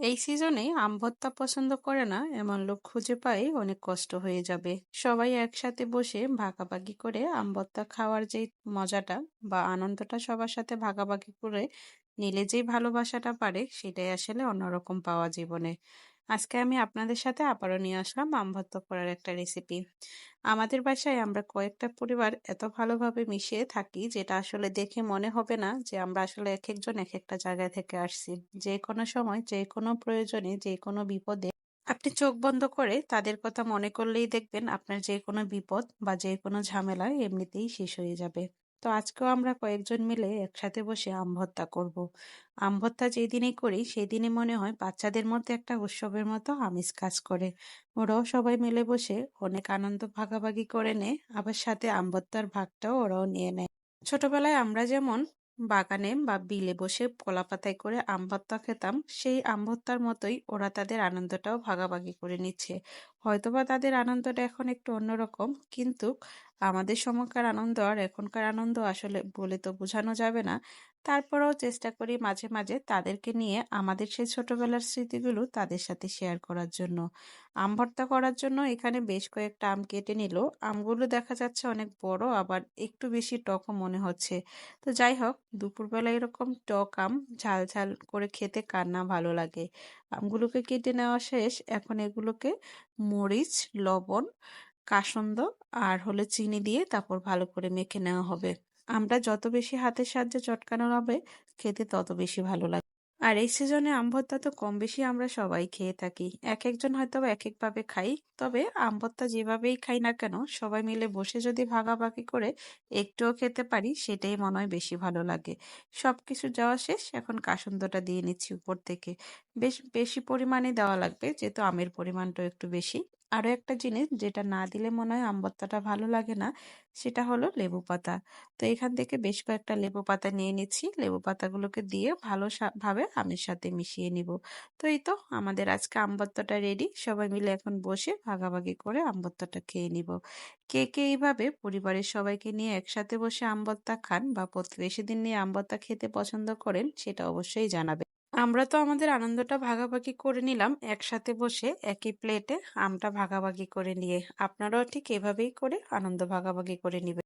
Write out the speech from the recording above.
এই সিজনে আম ভর্তা পছন্দ করে না, এমন লোক খুঁজে পাই অনেক কষ্ট হয়ে যাবে। সবাই একসাথে বসে ভাগাভাগি করে আম ভর্তা খাওয়ার যে মজাটা বা আনন্দটা সবার সাথে ভাগাভাগি করে নিলে যেই ভালোবাসাটা পারে সেটাই আসলে অন্যরকম পাওয়া জীবনে। আজকে আমি আপনাদের সাথে আবারও নিয়ে আসলাম আম ভর্তা করার একটা রেসিপি আমাদের বাসায় আমরা কয়েকটা পরিবার এত ভালোভাবে মিশিয়ে থাকি যেটা আসলে দেখে মনে হবে না যে আমরা আসলে এক একজন এক একটা জায়গায় থেকে আসছি। যে কোনো সময়, যে কোনো প্রয়োজনে, যে কোনো বিপদে আপনি চোখ বন্ধ করে তাদের কথা মনে করলেই দেখবেন আপনার যে কোনো বিপদ বা যে কোনো ঝামেলা এমনিতেই শেষ হয়ে যাবে। তো আজকেও আমরা কয়েকজন মিলে একসাথে বসে আম ভর্তা করব। আম ভর্তা যেই করি সেই দিনে মনে হয় বাচ্চাদের মধ্যে একটা উৎসবের মতো আমেজ কাজ করে। ওরাও সবাই মিলে বসে অনেক আনন্দ ভাগাভাগি করে নেয়, আবার সাথে আম ভর্তার ভাগটাও ওরাও নিয়ে নেয়। ছোটবেলায় আমরা যেমন বাগানে বা বিলে বসে কলাপাতায় করে আম ভর্তা খেতাম, সেই আম ভর্তার মতোই ওরা তাদের আনন্দটাও ভাগাভাগি করে নিচ্ছে। হয়তোবা তাদের আনন্দটা এখন একটু অন্যরকম, কিন্তু আমাদের সময়কার আনন্দ আর এখনকার আনন্দ আসলে বলে তো বোঝানো যাবে না। তারপরেও চেষ্টা করি মাঝে মাঝে তাদেরকে নিয়ে আমাদের সেই ছোটবেলার স্মৃতিগুলো তাদের সাথে শেয়ার করার জন্য। আম ভর্তা করার জন্য এখানে বেশ কয়েকটা আম কেটে নিল। আমগুলো দেখা যাচ্ছে অনেক বড়, আবার একটু বেশি টকও মনে হচ্ছে। তো যাই হোক, দুপুরবেলা এরকম টক আম ঝাল ঝাল করে খেতে কার না ভালো লাগে। আমগুলোকে কেটে নেওয়া শেষ। এখন এগুলোকে মরিচ, লবণ, কাসন্দ আর হলে চিনি দিয়ে তারপর ভালো করে মেখে নেওয়া হবে। আমরা যত বেশি হাতের সাহায্যে চটকানো হবে, খেতে তত বেশি ভালো লাগে আর এই সিজনে আম ভর্তা তো কম বেশি আমরা সবাই খেয়ে থাকি। এক একজন হয়তো এক একভাবে খাই, তবে আম ভর্তা যেভাবেই খাই না কেন, সবাই মিলে বসে যদি ভাগাভাগি করে একটুও খেতে পারি, সেটাই মনে হয় বেশি ভালো লাগে। সব কিছু যাওয়া শেষ, এখন কাসুন্দটা দিয়ে নিচ্ছি উপর থেকে। বেশ, বেশি পরিমাণে দেওয়া লাগবে, যেহেতু আমের পরিমাণটাও একটু বেশি। আরও একটা জিনিস যেটা না দিলে মনে হয় আমবত্তাটা ভালো লাগে না, সেটা হলো লেবু পাতা। তো এখান থেকে বেশ কয়েকটা লেবু পাতা নিয়ে নিচ্ছি। লেবু পাতাগুলোকে দিয়ে ভালো ভাবে আমের সাথে মিশিয়ে নিব। তো এই তো আমাদের আজকে আমবত্তাটা রেডি সবাই মিলে এখন বসে ভাগাভাগি করে আম ভর্তাটা খেয়ে নিব। কে কে এইভাবে পরিবারের সবাইকে নিয়ে একসাথে বসে আমবত্তা খান বা প্রতিবেশী দিন নিয়ে আমবত্তা খেতে পছন্দ করেন, সেটা অবশ্যই জানাবেন আমরা তো আমাদের আনন্দটা ভাগাভাগি করে নিলাম একসাথে বসে একই প্লেটে আমটা ভাগাভাগি করে নিয়ে। আপনারাও ঠিক এভাবেই করে আনন্দ ভাগাভাগি করে নিবেন।